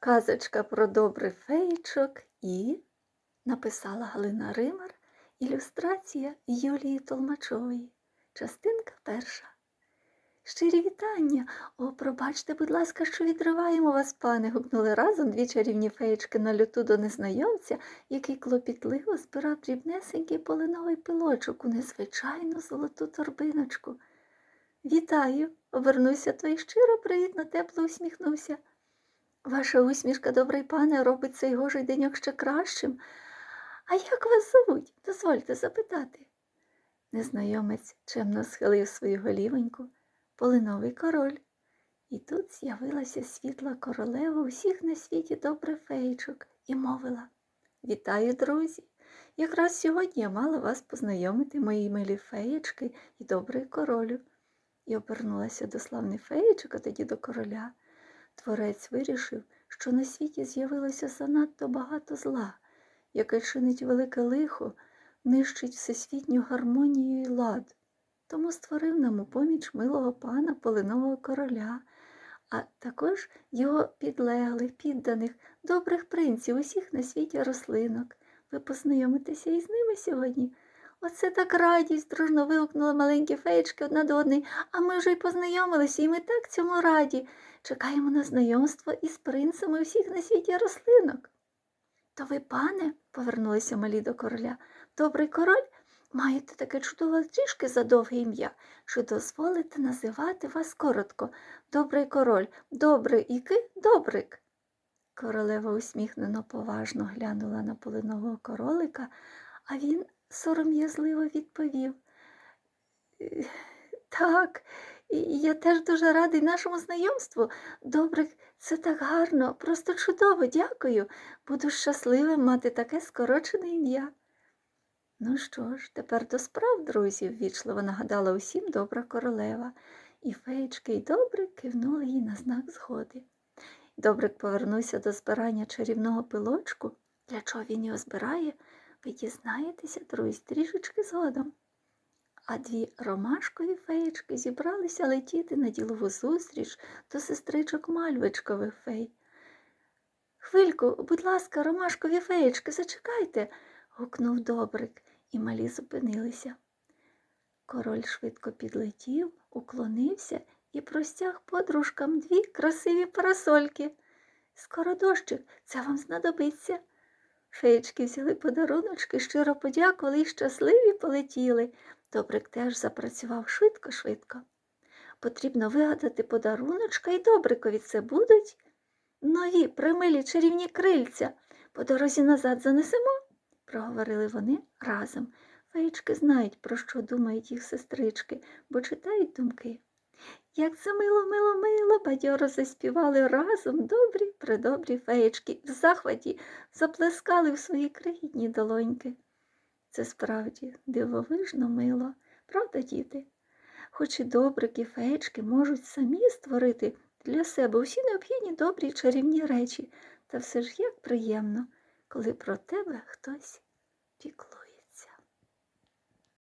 Казочка про добрий феєчок і написала Галина Римар, ілюстрація Юлії Толмачової. Частинка перша. Щирі вітання. О, пробачте, будь ласка, що відриваємо вас, пане. гукнули разом дві чарівні феєчки на люту до незнайомця, який клопітливо збирав дрібнесенький полиновий пилочок у незвичайну золоту торбиночку. Вітаю, обернувся той щиро привітно тепло усміхнувся. Ваша усмішка, добрий пане, робить цей гожий деньок ще кращим. А як вас зовуть? Дозвольте запитати. Незнайомець чемно схилив свою голівоньку, полиновий король. І тут з'явилася світла королева усіх на світі добрих феєчок і мовила Вітаю, друзі! Якраз сьогодні я мала вас познайомити, мої милі феєчки і добрий королю. І обернулася до славних феєчок, а тоді до короля. Творець вирішив, що на світі з'явилося занадто багато зла, яке чинить велике лихо, нищить всесвітню гармонію і лад. Тому створив нам у поміч милого пана полинового короля, а також його підлеглих, підданих, добрих принців, усіх на світі рослинок. Ви познайомитеся із ними сьогодні. Оце так радість, дружно вигукнули маленькі феєчки одна до одної, а ми вже й познайомилися, і ми так цьому раді. Чекаємо на знайомство із принцами усіх на світі рослинок. То ви, пане, повернулися малі до короля, добрий король, маєте таке чудове трішки за довге ім'я, що дозволите називати вас коротко. Добрий король, добрий іки, добрик. Королева усміхнено поважно глянула на полинового королика, а він сором'язливо відповів. «Е, Так, я теж дуже радий нашому знайомству. Добрик, це так гарно, просто чудово, дякую. Буду щасливим мати таке скорочене ім'я. Ну що ж, тепер до справ, друзі, ввічливо нагадала усім добра королева, і феєчки й добрик кивнули їй на знак згоди. Добрик повернувся до збирання чарівного пилочку. Для чого він його збирає, ви дізнаєтеся, друзі, трішечки згодом. А дві ромашкові феєчки зібралися летіти на ділову зустріч до сестричок мальвичкових фей. Хвильку, будь ласка, ромашкові феєчки, зачекайте, гукнув добрик, і малі зупинилися. Король швидко підлетів, уклонився і простяг подружкам дві красиві парасольки. Скоро дощик, це вам знадобиться. Феєчки взяли подаруночки, щиро подякували і щасливі полетіли. Добрик теж запрацював швидко-швидко. Потрібно вигадати подаруночка і добрикові це будуть нові примилі чарівні крильця. По дорозі назад занесемо, проговорили вони разом. Феєчки знають, про що думають їх сестрички, бо читають думки. Як це мило, мило, мило, бадьоро заспівали разом добрі, придобрі феєчки в захваті заплескали в свої крихітні долоньки. Це справді дивовижно мило, правда, діти? Хоч і добрики, феєчки можуть самі створити для себе усі необхідні добрі чарівні речі, та все ж як приємно, коли про тебе хтось піклує.